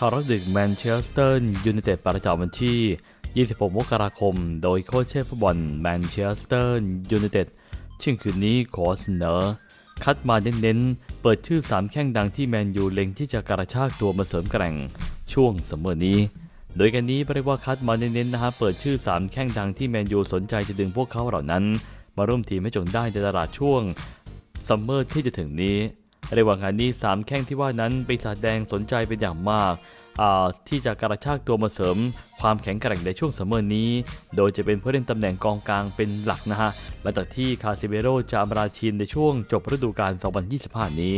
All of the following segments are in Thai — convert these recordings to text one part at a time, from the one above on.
คาร์ลดิกแมนเชสเตอร์ยูไนเต็ดประจำวันที่ 26 มกราคม โดยโค้ชเชฟฟุตบอลแมนเชสเตอร์ยูไนเต็ดชิ่งคืนนี้ขอเสนอ คัดมาเน้นๆ เปิดชื่อ 3 แข้งดังที่แมนยูเล็งที่จะกระชากตัวมาเสริมแกร่งช่วงเสมอนี้ โดยกันนี้เรียกว่าคัดมาเน้นๆนะฮะเปิดชื่อ 3 แข้งดังที่แมนยูสนใจจะดึงพวกเขาเหล่านั้น มาร่วมทีมให้จงได้ในตลาดช่วงซัมเมอร์ที่จะถึงนี้ รียกว่างานนี้ 3 แข้งที่ว่านั้นปีศาจแดงสนใจเป็นอย่างมากาที่จะกระชากตัวมาเสริม ความแข็งแกร่งในช่วงซัมเมอร์นี้ โดยจะเป็นผู้เล่นตำแหน่งกองกลางเป็นหลักนะฮะ หลังจากที่คาซิเบโรจะอำลาทีมในช่วงจบฤดูกาล 2025 นี้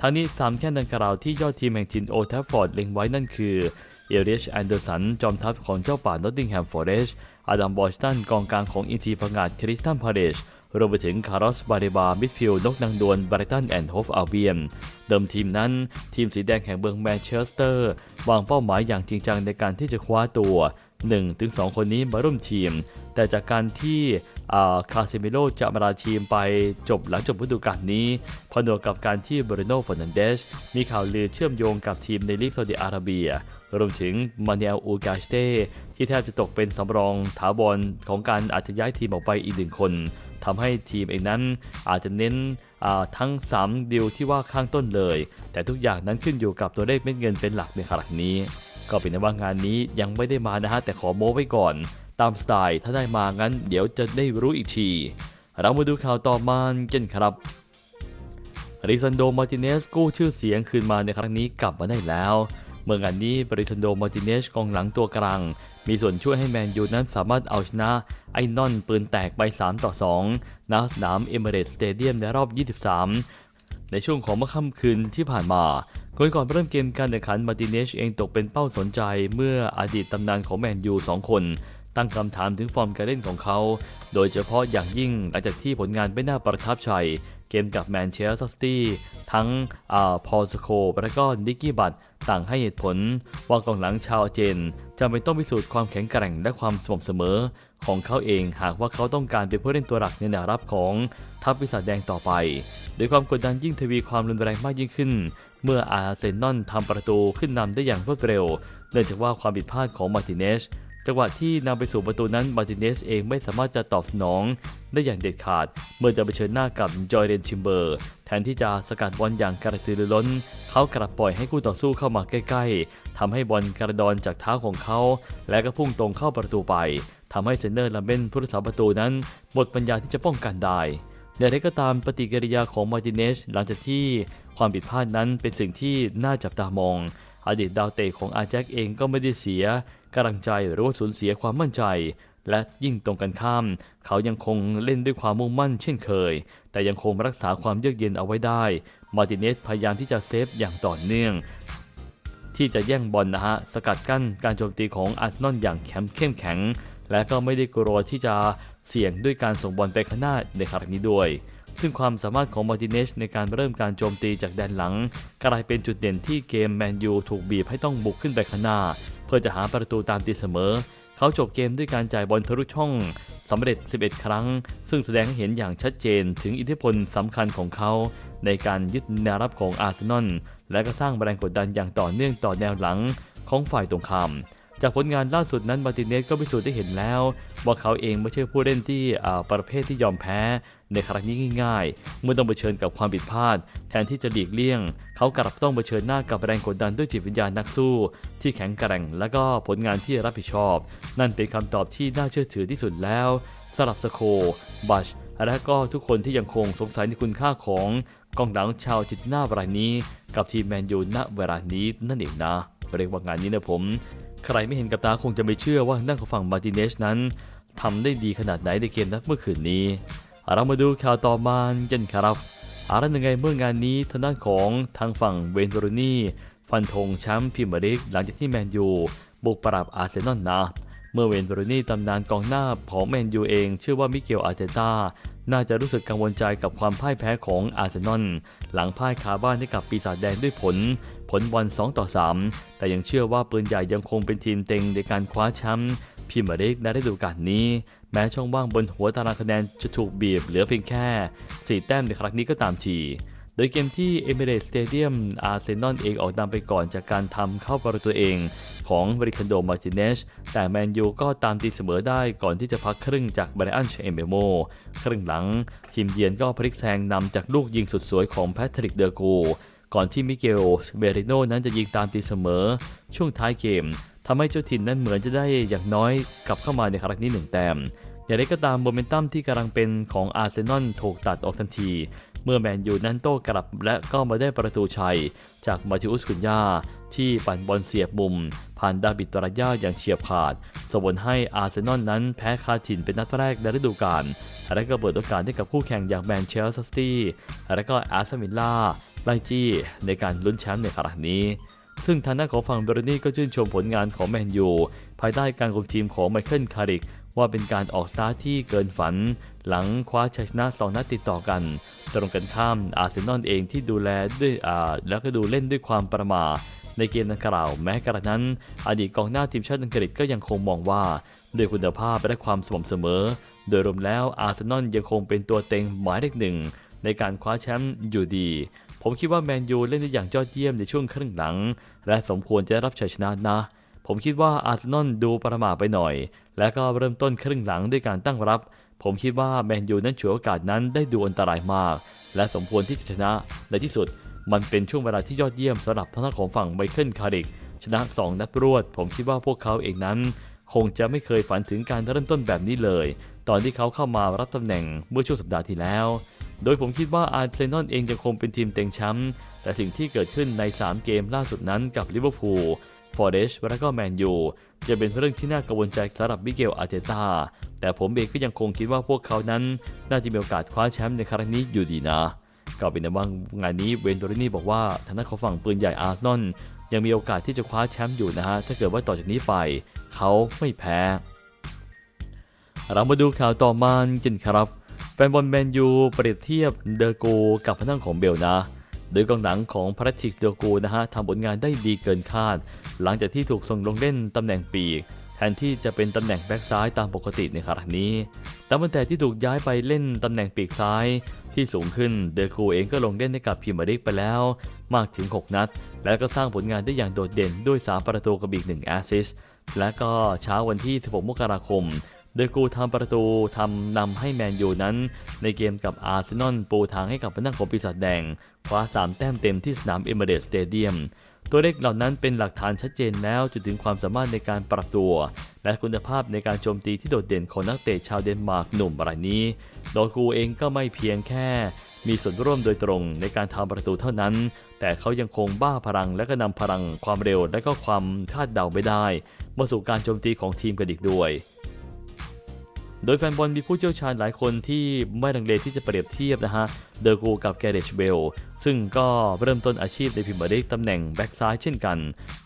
ทั้งนี้3แข้งดังกล่าวที่ยอดทีมแห่งจินโอทัฟฟอร์ดเล็งไว้นั่นคือ เอเรียชแอนเดอร์สัน จอมทัพของเจ้าป่านอตติงแฮมฟอร์เรสอดัมบอชตันกองกลางของอินซีพังงาดคริสตันพาเดช รวมไปถึงคาร์ลอสบาเรบา มิดฟิลด์นกนางดวลบริตันแอนด์โฮฟอัลเบียน เดิมทีมนั้น ทีมสีแดงแห่งเมืองแมนเชสเตอร์ วางเป้าหมายอย่างจริงจังในการที่จะคว้าตัว 1-2 คนนี้มาร่วมทีม แต่จากการที่คาเซมิโลจะมาลาทีมไปจบหลังจบฤดูกาลนี้ผนวกกับการที่บรูโน่ฟอนันเดสมีข่าวลือเชื่อมโยงกับทีมในลีกซาอุดิอาระเบีย รวมถึงมาเนลอูกาสเตที่แทบจะตกเป็นสำรองถาวรของการอาจจะย้ายทีมออกไปอีกหนึ่งคน ทำให้ทีมเองนั้นอาจจะเน้นทั้ง 3 ดิวที่ว่าข้างต้นเลย แต่ทุกอย่างนั้นขึ้นอยู่กับตัวเลขเม็ดเงินเป็นหลักในขณะนี้ ก็เป็นว่างานนี้ยังไม่ได้มานะฮะแต่ขอโม้ไว้ก่อน ตามสไตล์ถ้าได้มางั้น เดี๋ยวจะได้รู้อีกที เรามาดูข่าวต่อมากันครับริซันโดมาร์ติเนสกู้ชื่อเสียงคืนมาในครั้งนี้กลับมาได้แล้ว เมื่อกันนี้บริทันโดมาร์ติเนชกองหลังตัวกลาง มีส่วนช่วยให้แมนยูนั้นสามารถเอาชนะไอ้นอนปืนแตกไป 3 ต่อ 2ณสนามเอเมเรตสเตเดียมในรอบ 23 ในช่วงของเมื่อค่ำคืนที่ผ่านมาก่อนก่อนเริ่มเกมการแข่งขันมาร์ติเนชเองตกเป็นเป้าสนใจเมื่ออดีตตำนานของแมนยูสองคน ตั้งคำถามถึงฟอร์มการเล่นของเขา โดยเฉพาะอย่างยิ่งหลังจากที่ผลงานไม่น่าประทับใจเกมกับแมนเชสเตอร์ซิตี้ทั้งอาพอลสโคและก็นิกกี้บัตต่างให้เหตุผลว่ากองหลังชาวเจนจำเป็นต้องพิสูจน์ความแข็งแกร่งและความสม่ำเสมอ ของเขาเองหากว่าเขาต้องการเป็นผู้เล่นตัวหลักในแนวรับของทัพวิสาแดงต่อไปโดยความกดดันยิ่งทวีความรุนแรงมากยิ่งขึ้น เมื่ออาร์เซนอลทำประตูขึ้นนำได้อย่างรวดเร็ว เนื่องจากว่าความผิดพลาดของมาร์ติเนส จังหวะที่นำไปสู่ประตูนั้นมาร์ติเนสเองไม่สามารถจะตอบสนอง ได้อย่างเด็ดขาด เมื่อจะไปเชิญหน้ากับจอยเรนชิมเบอร์ แทนที่จะสกัดบอลอย่างกระตือรือร้น เขากลับปล่อยให้คู่ต่อสู้เข้ามาใกล้ ๆทำให้บอลกระดอนจากเท้าของเขา และก็พุ่งตรงเข้าประตูไปทำให้เซนเนอร์ลาเบนผู้รักษาประตูนั้นหมดปัญญาที่จะป้องกันได้อย่างไรก็ตามปฏิกิริยาของมาร์ติเนสหลังจากที่ความผิดพลาดนั้นเป็นสิ่งที่น่าจับตามอง อดีตดาวเตะของอาแจ็คเองก็ไม่ได้เสีย กำลังใจหรือว่าสูญเสียความมั่นใจ และยิ่งตรงกันข้าม เขายังคงเล่นด้วยความมุ่งมั่นเช่นเคย แต่ยังคงรักษาความเยือกเย็นเอาไว้ได้ มาร์ติเนสพยายามที่จะเซฟอย่างต่อเนื่อง ที่จะแย่งบอลนะฮะสกัดกั้นการโจมตีของอาร์เซนอลอย่างแข็งเข้มแข็ง และก็ไม่ได้กลัวที่จะเสี่ยงด้วยการส่งบอลไปข้างหน้าในครั้งนี้ด้วยซึ่งความสามารถของมาร์ติเนสในการเริ่มการโจมตีจากแดนหลัง กลายเป็นจุดเด่นที่เกมแมนยูถูกบีบให้ต้องบุกขึ้นไปข้างหน้า เพื่อจะหาประตูตามตีเสมอ เขาจบเกมด้วยการจ่ายบอลทะลุช่องสำเร็จ 11 ครั้ง ซึ่งแสดงให้เห็นอย่างชัดเจนถึงอิทธิพลสำคัญของเขา ในการยึดแนวรับของอาร์เซนอลและก็สร้างแรงกดดันอย่างต่อเนื่องต่อแนวหลังของฝ่ายตรงข้าม จากผลงานล่าสุดนั้นมาติเนสก็พิสูจน์ได้เห็นแล้ว ว่าเขาเองไม่ใช่ผู้เล่นที่ประเภทที่ยอมแพ้ ในครั้งนี้ง่าย ๆ เมื่อต้องเผชิญกับความผิดพลาด แทนที่จะหลีกเลี่ยง เขากลับต้องเผชิญหน้ากับแรงกดดันด้วยจิตวิญญาณนักสู้ ที่แข็งแกร่ง และก็ผลงานที่รับผิดชอบ นั่นเป็นคำตอบที่น่าเชื่อถือที่สุดแล้วสลับสโคบัชและก็ทุกคนที่ยังคงสงสัยในคุณค่าของกองหลังชาวจิตหน้ารายนี้ กับทีมแมนยูณเวลานี้นั่นเองนะเรียกว่างานนี้นะผม ใครไม่เห็นกับตาคงจะไม่เชื่อว่าด้านของฝั่งมาร์ติเนสนั้นทำได้ดีขนาดไหนในเกมนัดเมื่อคืนนี้ เรามาดูข่าวต่อมากันครับอะไรยังไงเมื่องานนี้ทางด้านของทางฝั่งเวนโรนี่ฟันธงแชมป์พรีเมียร์ลีกหลังจากที่แมนยูบุกปราบอาร์เซนอลนะเมื่อเวนโรนี่ตำนานกองหน้าของแมนยูเองเชื่อว่ามิเกลอาร์เตต้าน่าจะรู้สึกกังวลใจกับความพ่ายแพ้ของอาร์เซนอลหลังพ่ายคาบ้านให้กับปีศาจแดงด้วยผล ผลบอล2ต่อ 3 แต่ยังเชื่อว่าปืนใหญ่ยังคงเป็นทีมเต็งในการคว้าแชมป์พรีเมียร์ลีกในฤดูกาลนี้ แม้ช่องว่างบนหัวตารางคะแนนจะถูกบีบเหลือเพียงแค่ 4 แต้มในครั้งนี้ก็ตามทีโดยเกมที่ Emirates Stadium อาร์เซนอลเองออกนำไปก่อนจากการทำเข้าประตูเองของบริคันโดมาร์ติเนสแต่แมนยูก็ตามตีเสมอได้ก่อนที่จะพักครึ่งจากไบรอันเชเอมเบโมครึ่งหลัง ทีมเยือนก็พลิกแซงนำจากลูกยิงสุดสวยของแพทริกเดอร์โก ก่อนที่มิเกลเบริโนนั้นจะยิงตามตีเสมอ ช่วงท้ายเกมทำให้เจ้าถิ่นนั้นเหมือนจะได้อย่างน้อยกลับเข้ามาในครั้งนี้หนึ่งแต้มอย่างไรก็ตามโมเมนตัมที่กำลังเป็นของอาร์เซนอลถูกตัดออกทันที เมื่อแมนยูนั้นโต้กลับและก็มาได้ประตูชัย จากมาธิอุสกุนยาที่ปั่นบอลเสียบมุม ผ่านดาบิดตราย่าอย่างเฉียบขาดส่งผลให้อาร์เซนอลนั้นแพ้คาถิ่นเป็นนัดแรกในฤดูกาลและก็เปิดโอกาสให้กับคู่แข่งอย่างแมนเชสเตอร์ซิตี้และก็อาร์เซนวิลล่า ไล่จี้ในการลุ้นแชมป์ในครั้งนี้ ซึ่งทางด้านของฝั่งเบรนี่ก็ชื่นชมผลงานของแมนยูภายใต้การคุมทีมของไมเคิลคาริกว่าเป็นการออกสตาร์ทที่เกินฝัน หลังคว้าชัยชนะ2นัดติดต่อกัน ตรงกันข้ามอาร์เซนอลเองที่ดูแลด้วยอ่าแล้วก็ดูเล่นด้วยความประมาทในเกมดังกล่าวแม้กระนั้น อดีตกองหน้าทีมชาติอังกฤษก็ยังคงมองว่าด้วยคุณภาพและความสม่ำเสมอ โดยรวมแล้วอาร์เซนอลยังคงเป็นตัวเต็งหมายเลขหนึ่งในการคว้าแชมป์อยู่ดี ผมคิดว่าแมนยูเล่นได้อย่างยอดเยี่ยมในช่วงครึ่งหลัง และสมควรจะได้รับชัยชนะนะ ผมคิดว่าอาร์เซนอลดูประม่าไปหน่อย และก็เริ่มต้นครึ่งหลังด้วยการตั้งรับ ผมคิดว่าแมนยูนั้นฉวยโอกาสนั้นได้ดูอันตรายมาก และสมควรที่จะชนะในที่สุด มันเป็นช่วงเวลาที่ยอดเยี่ยมสำหรับทางด้านของฝั่งไมเคิลคาริกชนะ 2 นัดรวด ผมคิดว่าพวกเขาเองนั้น คงจะไม่เคยฝันถึงการเริ่มต้นแบบนี้เลย ตอนที่เขาเข้ามารับตำแหน่งเมื่อช่วงสัปดาห์ที่แล้ว โดยผมคิดว่าอาร์เซนอลเองยังคงเป็นทีมเต็งแชมป์แต่สิ่งที่เกิดขึ้นใน 3 เกมล่าสุดนั้นกับลิเวอร์พูลฟอร์เรสและก็แมนยูจะเป็นเรื่องที่น่ากังวลใจสำหรับมิเกลอาร์เตตาแต่ผมเองก็ยังคงคิดว่าพวกเขานั้น น่าจะมีโอกาสคว้าแชมป์ในครั้งนี้อยู่ดีนะก็เป็นในว่างานนี้เวนโดรินี่บอกว่าทางด้านของฝั่งปืนใหญ่อาร์เซนอลยังมีโอกาสที่จะคว้าแชมป์อยู่นะฮะถ้าเกิดว่าต่อจากนี้ไป เขาไม่แพ้ เรามาดูข่าวต่อมาจริงครับ แฟนบอลแมนยูเปรียบเทียบเดอโกกับพนังของเบลนะ โดยกองหลังของพาราติกเดอโกนะฮะทำผลงานได้ดีเกินคาด หลังจากที่ถูกส่งลงเล่นตำแหน่งปีกแทนที่จะเป็นตำแหน่งแบ็กซ้ายตามปกติในครั้งนี้ แต่ตั้งแต่ที่ถูกย้ายไปเล่นตำแหน่งปีกซ้ายที่สูงขึ้น เดอโกเองก็ลงเล่นให้กับพรีเมียร์ลีกไปแล้ว มากถึง 6 นัด และก็สร้างผลงานได้อย่างโดดเด่นด้วย 3 ประตูกับอีก 1 แอสซิส และก็เช้าวันที่ 16 มกราคม โดยกูทำประตูทำนำให้แมนยูนั้น ในเกมกับอาร์เซนอลปูทางให้กับพนักของปีศาจแดง คว้า 3 แต้มเต็มที่สนามเอเมเรสสเตเดียมตัวเลขเหล่านั้นเป็นหลักฐานชัดเจนแล้วจนถึงความสามารถในการปรับตัว และคุณภาพในการโจมตีที่โดดเด่นของนักเตะชาวเดนมาร์กหนุ่มรายนี้โดยกูเองก็ไม่เพียงแค่ มีส่วนร่วมโดยตรงในการทำประตูเท่านั้น แต่เขายังคงบ้าพลังและก็นำพลังความเร็วและก็ความคาดเดาไม่ได้ มาสู่การโจมตีของทีมกันอีกด้วย โดยแฟนบอลมีผู้เชี่ยวชาญหลายคนที่ไม่ลังเลที่จะเปรียบเทียบนะฮะ เดอร์กูกับแกเรชเบล ซึ่งก็เริ่มต้นอาชีพในพรีเมียร์ลีกตำแหน่งแบ็กซ้ายเช่นกัน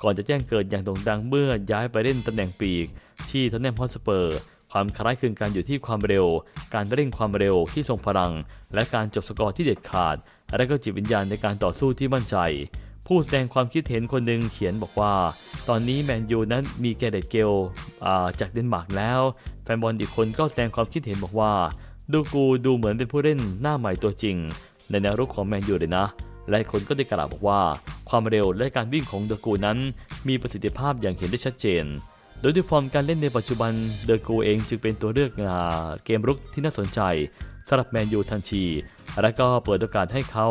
ก่อนจะแจ้งเกิดอย่างโด่งดังเมื่อย้ายไปเล่นตำแหน่งปีก ที่ทอนแนมฮอตสเปอร์ ความคล้ายคลึงกันอยู่ที่ความเร็ว การเร่งความเร็วที่ทรงพลัง และการจบสกอร์ที่เด็ดขาด และก็จิตวิญญาณในการต่อสู้ที่มั่นใจ ผู้แสดงความคิดเห็นคนหนึ่งเขียนบอกว่า ตอนนี้แมนยูนั้นมีแกเรตเกลจากเดนมาร์กแล้ว แฟนบอลอีกคนก็แสดงความคิดเห็นบอกว่า ดูกูดูเหมือนเป็นผู้เล่นหน้าใหม่ตัวจริง ในแนวรุกของแมนยูเลยนะ และคนก็ได้กล่าวบอกว่า ความเร็วและการวิ่งของเดอกูนั้น มีประสิทธิภาพอย่างเห็นได้ชัดเจน โดยด้วยฟอร์มการเล่นในปัจจุบันเดอกูเองจึงเป็นตัวเลือกเกมรุกที่น่าสนใจสำหรับแมนยูทันทีและก็เปิดโอกาสให้เขา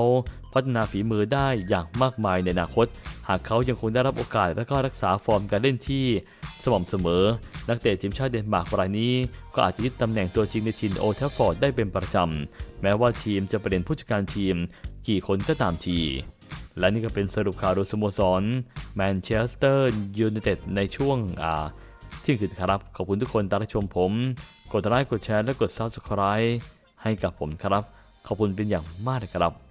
พัฒนาฝีมือได้อย่างมากมายในอนาคต หากเขายังคงได้รับโอกาสและก็รักษาฟอร์มการเล่นที่สม่ำเสมอ นักเตะทีมชาติเดนมาร์กรายนี้ ก็อาจจะยึดตำแหน่งตัวจริงในทีมโอลด์แทฟฟอร์ดได้เป็นประจำ แม้ว่าทีมจะเปลี่ยนผู้จัดการทีม กี่คนก็ตามที และนี่ก็เป็นสรุปข่าวโดยสโมสรแมนเชสเตอร์ยูไนเต็ดในช่วงอ่าเที่ยงคืนครับ ขอบคุณทุกคนที่รับชมผม กดไลค์กดแชร์และกด Subscribe ให้กับผมครับ ขอบคุณเป็นอย่างมากเลยครับ